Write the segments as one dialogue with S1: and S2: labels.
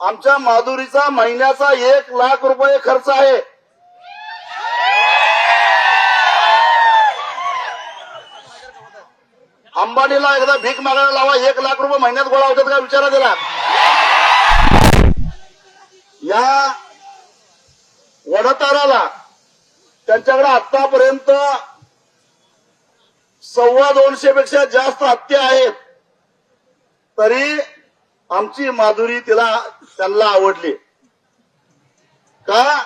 S1: आमच्या माधुरीचा महिन्याचा एक लाख रुपये खर्च आहे. अंबानीला एकदा भीक मागायला लावा एक लाख रुपये महिन्यात गोळा होतात का विचारा दिला या वडताराला त्यांच्याकडे आतापर्यंत सव्वा दोनशे पेक्षा जास्त हत्या आहेत. तरी आमची माधुरी तिला त्यांना आवडली. का?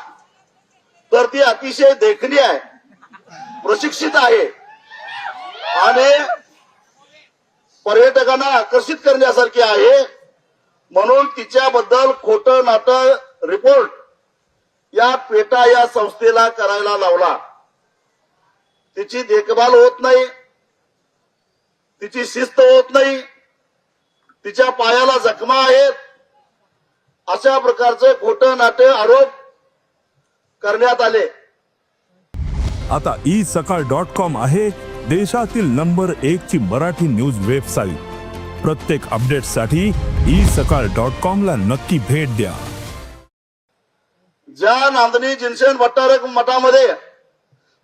S1: तर ती अतिशय देखणी आहे. प्रशिक्षित आहे. आणि पर्यटकांना आकर्षित करण्यासारखी आहे. म्हणून तिच्याबद्दल खोटं नाटक रिपोर्ट या पेटा या संस्थेला करायला लावला. तिची देखभाल होत नाही. तिची शिस्त होत नाही. तिच्या पायाला जखमा आहेत. अशा प्रकारचे खोटं नाटे आरोप करण्यात आले.
S2: आता ई सकाळ डॉट कॉम आहे देशातील नंबर एक ची मराठी न्यूज वेबसाईट. प्रत्येक अपडेटसाठी ई सकाळ डॉट कॉम ला नक्की भेट द्या.
S1: ज्या नांदणी जिनसेन भट्टारक मठामध्ये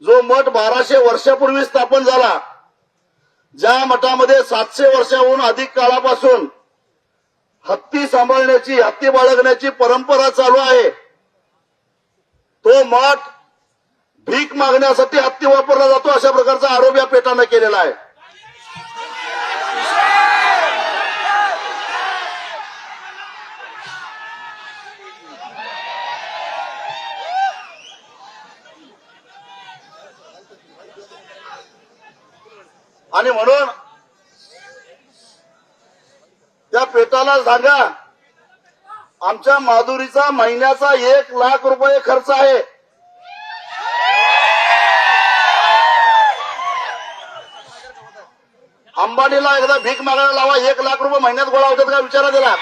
S1: जो मठ बाराशे वर्षापूर्वी स्थापन झाला ज्या मठामध्ये सातशे वर्षाहून अधिक काळापासून हत्ती सांभाळण्याची हत्ती बाळगण्याची परंपरा चालू आहे तो मठ भीक मागण्यासाठी हत्ती वापरला जातो अशा प्रकारचा आरोप या पेटानं केलेला आहे. आणि म्हणून त्या पेटाला सांगा आमच्या माधुरीचा महिन्याचा एक लाख रुपये खर्च आहे. अंबानीला एकदा भीक मागायला लावा एक लाख रुपये महिन्यात गोळा होतात का विचारा दिला